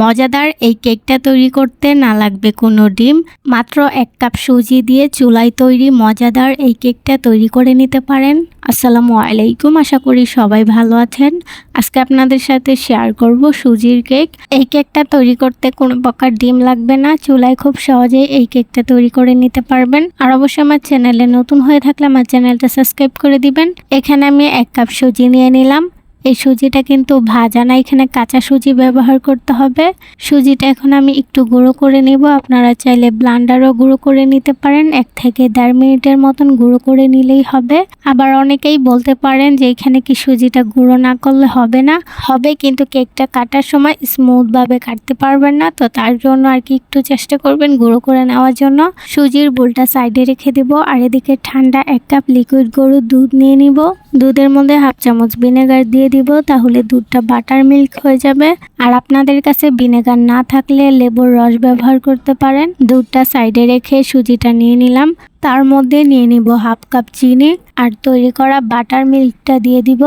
মজাদার এই কেকটা তৈরি করতে না লাগবে কোনো ডিম, মাত্র এক কাপ সুজি দিয়ে চুলায় তৈরি মজাদার এই কেকটা তৈরি করে নিতে পারেন। আসসালামু আলাইকুম, আশা করি সবাই ভালো আছেন। আজকে আপনাদের সাথে শেয়ার করব সুজির কেক। এই কেকটা তৈরি করতে কোনো প্রকার ডিম লাগবে না, চুলায় খুব সহজেই এই কেকটা তৈরি করে নিতে পারবেন। আর অবশ্যই আমার চ্যানেলে নতুন হয়ে থাকলে আমার চ্যানেলটা সাবস্ক্রাইব করে দিবেন। এখানে আমি এক কাপ সুজি নিয়ে নিলাম। এই সুজিটা কিন্তু ভাজা না, এখানে কাঁচা সুজি ব্যবহার করতে হবে। সুজিটা এখন আমি একটু গুঁড়ো করে নিব। আপনারা চাইলে ব্লান্ডারও গুঁড়ো করে নিতে পারেন। এক থেকে দেড় মিনিটের মতন গুঁড়ো করে নিলেই হবে। আবার অনেকেই বলতে পারেন যে এখানে কি সুজিটা গুঁড়ো না করলে হবে না। হবে কিন্তু কেকটা কাটার সময় স্মুথভাবে কাটতে পারবেন না। তো তার জন্য আর কি একটু চেষ্টা করবেন গুঁড়ো করে নেওয়ার জন্য। সুজির বুলটা সাইডে রেখে দিব আর এদিকে ঠান্ডা এক কাপ লিকুইড গরুর দুধ নিয়ে নিব। দুধের মধ্যে হাফ চামচ ভিনেগার দিয়ে দিব, তাহলে দুধটা বাটার মিল্ক হয়ে যাবে। আর আপনাদের কাছে ভিনেগার না থাকলে লেবুর রস ব্যবহার করতে পারেন। দুধটা সাইডে রেখে সুজিটা নিয়ে নিলাম। তার মধ্যে নিয়ে নিব হাফ কাপ চিনি। আর তৈরি করা বাটার মিল্কটা দিয়ে দিব।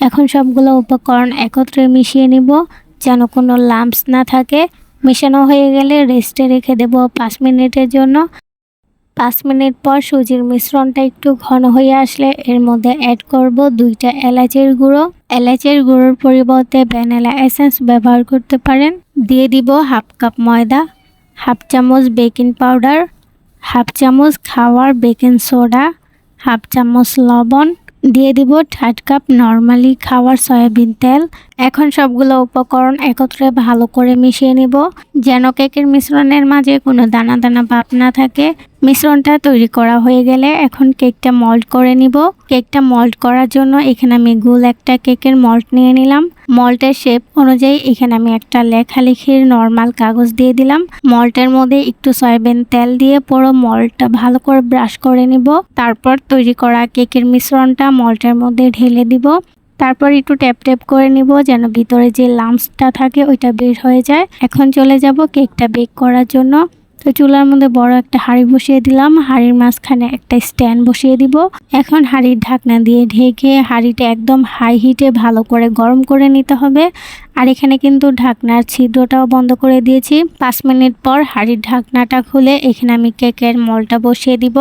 এখন সবগুলো উপকরণ একত্রে মিশিয়ে নিব, যেন কোনো লাম্পস না থাকে। মেশানো হয়ে গেলে রেস্টে রেখে দেব পাঁচ মিনিটের জন্য। পাঁচ মিনিট পর সুজির মিশ্রণটা একটু ঘন হয়ে আসলে এর মধ্যে অ্যাড করব দুইটা এলাচের গুঁড়ো। এলাচের গুঁড়োর পরিবর্তে ভ্যানিলা এসেন্স ব্যবহার করতে পারেন। দিয়ে দিব হাফ কাপ ময়দা, হাফ চামচ বেকিং পাউডার হাফ চামচ খাওয়ার বেকিং সোডা হাফ চামচ লবণ। দিয়ে দিব থার্ড কাপ নর্মালি খাওয়ার সয়াবিন তেল। এখন সবগুলো উপকরণ একত্রে ভালো করে মিশিয়ে নিব। যেন কেকের মিশ্রণের মাঝে কোনো দানা দানা ভাব না থাকে। মিশ্রণটা তৈরি করা হয়ে গেলে এখন কেকটা মল্ট করে নিব। কেকটা মল্ট করার জন্য এখানে আমি গোল একটা কেকের মল্ট নিয়ে নিলাম। মল্টের শেপ অনুযায়ী এখানে আমি একটা লেখালেখির নর্মাল কাগজ দিয়ে দিলাম। মল্টের মধ্যে একটু সয়াবিন তেল দিয়ে পুরো মল্টটা ভালো করে ব্রাশ করে নিব। তারপর তৈরি করা কেকের মিশ্রণটা মল্টের মধ্যে ঢেলে দিব। তারপর একটু ট্যাপ ট্যাপ করে নিব যেন ভিতরে যে লাম্পসটা থাকে ওইটা বের হয়ে যায়। এখন চলে যাব কেকটা বেক করার জন্য। তো চুলার মধ্যে বড় একটা হাঁড়ি বসিয়ে দিলাম। হাঁড়ির মাঝখানে একটা স্ট্যান্ড বসিয়ে দিব। এখন হাঁড়ির ঢাকনা দিয়ে ঢেকে হাঁড়িটা একদম হাই হিটে ভালো করে গরম করে নিতে হবে। আর এখানে কিন্তু ঢাকনার ছিদ্রটাও বন্ধ করে দিয়েছি। পাঁচ মিনিট পর হাঁড়ির ঢাকনাটা খুলে এখানে আমি কেকের মলটা বসিয়ে দিব।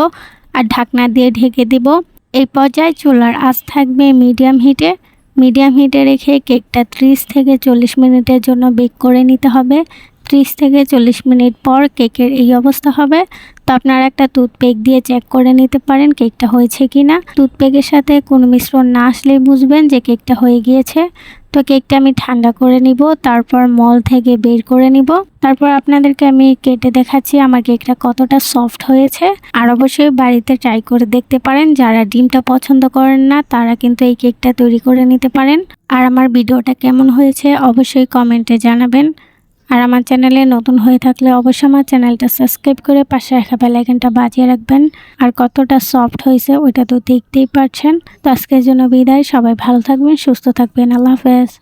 আর ঢাকনা দিয়ে ঢেকে দিব। এই পর্যায়ে চুলার আঁচ থাকবে মিডিয়াম হিটে মিডিয়াম হিটে রেখে কেকটা ত্রিশ থেকে চল্লিশ মিনিটের জন্য বেক করে নিতে হবে। ত্রিশ থেকে চল্লিশ মিনিট পর কেকের এই অবস্থা হবে। তো আপনারা একটা টুথপেক দিয়ে চেক করে নিতে পারেন কেকটা হয়েছে কি না টুথপেকের সাথে কোনো মিশ্রণ না আসলেই বুঝবেন যে কেকটা হয়ে গিয়েছে। তো কেকটা আমি ঠান্ডা করে নিব, তারপর মল থেকে বের করে নিব। তারপর আপনাদেরকে আমি কেটে দেখাচ্ছি আমার কেকটা কতটা সফট হয়েছে। আর অবশ্যই বাড়িতে ট্রাই করে দেখতে পারেন, যারা ডিমটা পছন্দ করেন না, তারা কিন্তু এই কেকটা তৈরি করে নিতে পারেন। আর আমার ভিডিওটা কেমন হয়েছে অবশ্যই কমেন্টে জানাবেন। আর আমার চ্যানেলে নতুন হয়ে থাকলে অবশ্যই আমার চ্যানেলটা সাবস্ক্রাইব করে পাশে রাখা বেলাইকনটা বাজিয়ে রাখবেন। আর কতটা সফট হয়েছে ওইটা তো দেখতেই পারছেন। তো আজকের জন্য বিদায়। সবাই ভালো থাকবেন, সুস্থ থাকবেন। আল্লাহ হাফেজ।